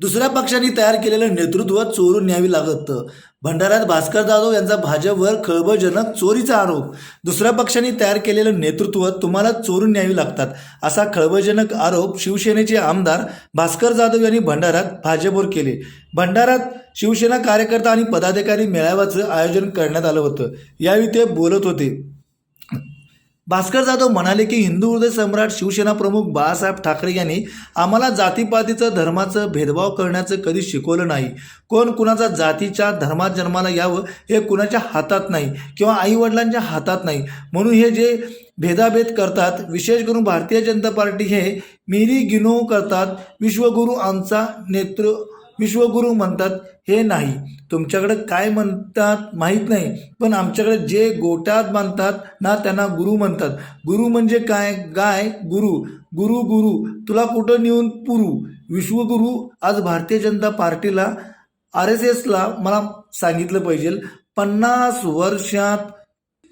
दुसऱ्या पक्षाने तयार केलेलं नेतृत्व चोरून न्यावी लागत. भंडाऱ्यात भास्कर जाधव यांचा भाजपवर खळबळजनक चोरीचा आरोप. दुसऱ्या पक्षांनी तयार केलेलं नेतृत्व तुम्हाला चोरून न्यावी लागतात. असा खळबळजनक आरोप शिवसेनेचे आमदार भास्कर जाधव यांनी भंडाऱ्यात भाजपवर केले. भंडाऱ्यात शिवसेना कार्यकर्ता आणि पदाधिकारी मेळाव्याचं आयोजन करण्यात आलं होतं. यावेळी ते बोलत होते. भास्कर जाधव म्हणाले की हिंदू हृदय सम्राट शिवसेना प्रमुख बाळासाहेब ठाकरे यांनी आम्हाला जातीपातीचं धर्माचं भेदभाव करण्याचं कधी शिकवलं नाही. कोण कुणाचा जातीच्या धर्मात जन्माला यावं हे कुणाच्या हातात नाही किंवा आईवडिलांच्या हातात नाही. म्हणून हे जे भेदाभेद करतात विशेष करून भारतीय जनता पार्टी हे मिरी गिनो करतात. विश्वगुरू आमचा नेतृ विश्वगुरु म्हणतात हे नाही तुमच्याकडे काय म्हणतात माहीत नाही पण आमच्याकडे जे गोट्यात बांधतात ना त्यांना गुरु म्हणतात. गुरु म्हणजे काय? गाय गुरु. गुरु गुरु. तुला कुठं नेऊन पुरू? विश्वगुरु आज भारतीय जनता पार्टीला आर एस एसला मला सांगितलं पाहिजे पन्नास वर्षात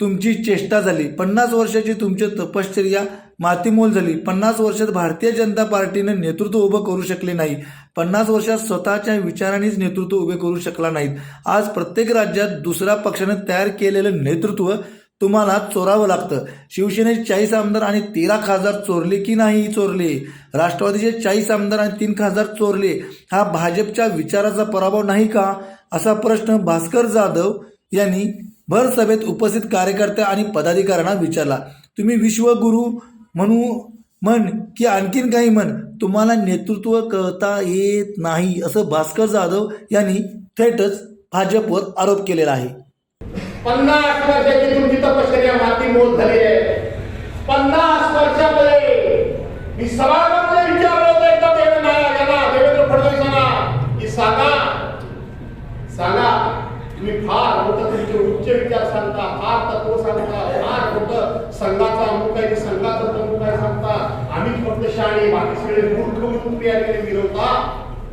तुमची चेष्टा झाली. पन्नास वर्षाची तुमची तपश्चर्या मातीमोल झाली. पन्नास वर्षात भारतीय जनता पार्टीनं नेतृत्व उभं करू शकले नाही पन्नास वर्षात स्वतःच्या विचारांनीच नेतृत्व उभे करू शकला नाहीत. आज प्रत्येक राज्यात दुसऱ्या पक्षानं तयार केलेलं नेतृत्व तुम्हाला चोरावं लागतं. शिवसेनेचे चाळीस आमदार आणि तेरा खासदार चोरले की नाही चोरले? राष्ट्रवादीचे चाळीस आमदार आणि तीन खासदार चोरले? हा भाजपच्या विचाराचा पराभव नाही का? असा प्रश्न भास्कर जाधव यांनी भर सभेत उपस्थित कार्यकर्त्या आणि पदाधिकाऱ्यांना विचारला. तुम्ही विश्वगुरू म्हणू म्हण की आणखीन काही म्हण. तुम्हाला नेतृत्व करता येत नाही असं भास्कर जाधव यांनी थेटच भाजपवर आरोप केलेला आहे. पन्नास वर्षाची तुमची तपश्चर्या माती मोल झाली आहे. पन्नास वर्षामध्ये मी सभागृहामध्ये विचारलं होतं एकदा देवेंद्र याला देवेंद्र फडणवीसांना की सांगा सांगा तुम्ही फार मोठं तुमचे उच्च विचार सांगता फार तत्व सांगता फार मोठं संघाचा संघाचा प्रमुख आहे सांगता आम्ही आणि बाकी सगळे मूर्ख म्हणून तुम्ही या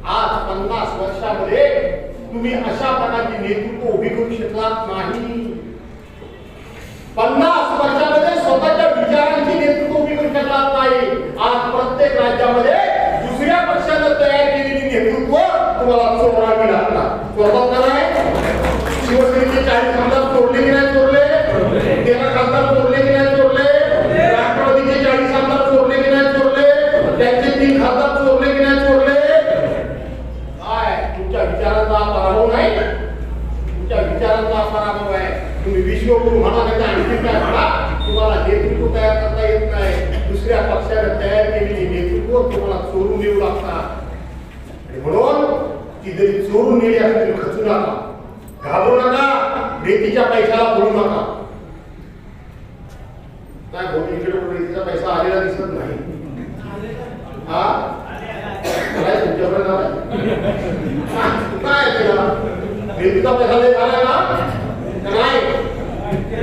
आज पन्नास वर्षामध्ये तुम्ही अशा प्रकारची नेतृत्व उभी करू शकलात नाही. पन्नास तुमच्या विचारांचा पराभव नाही. तुमच्या विचारांचा पराभव आहे. तुम्ही विश्वगुरु म्हणा नाही आणखी काय म्हणा तुम्हाला नेतृत्व तयार करता येत नाही. दुसऱ्या पक्षाने तयार केलेली नेतृत्व तुम्हाला चोरून नेऊ लागतात. आणि म्हणून ती जरी चोरून नेली असली तरी खचू नका. घाबरू नका. रेतीच्या पैशाला बोलू नका. काय भाऊ इकडे रेतीचा पैसा आलेला दिसत नाही. हा? काय तुमच्याकडे काय पैसा लय झाला ना नाही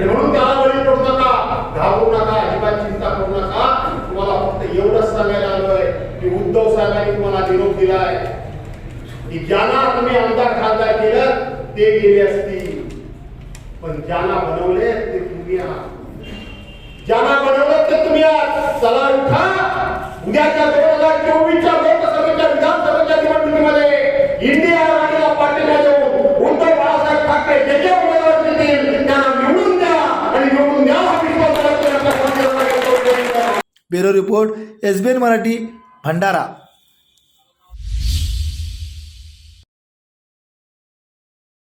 म्हणून त्याला बळी पडू नका घाबरू नका अजिबात चिंता करू नका तुम्हाला फक्त एवढंच सांगायला आलोय की उद्धव साहेबांनी तुम्हाला निरोप दिलाय की ज्यांना तुम्ही आमदार खासदार केलं ते गेले असतील पण ज्यांना बनवले ते तुम्ही आहात ज्यांना बनवलं ते तुम्ही आहात चला उठा उद्याच्या दोन हजार चोवीसच्या लोकसभेच्या विधानसभेच्या निवडणुकीमध्ये इंडिया आघाडीला पाठिंबा देऊन उद्धव बाळासाहेब ठाकरे जे जे उमेदवार देतील त्यांना निवडून द्या आणि निवडून द्या हा विश्वास मला तुमच्या सर्वांच्या मनात येतो. Bureau report S B N Marathi Bhandara.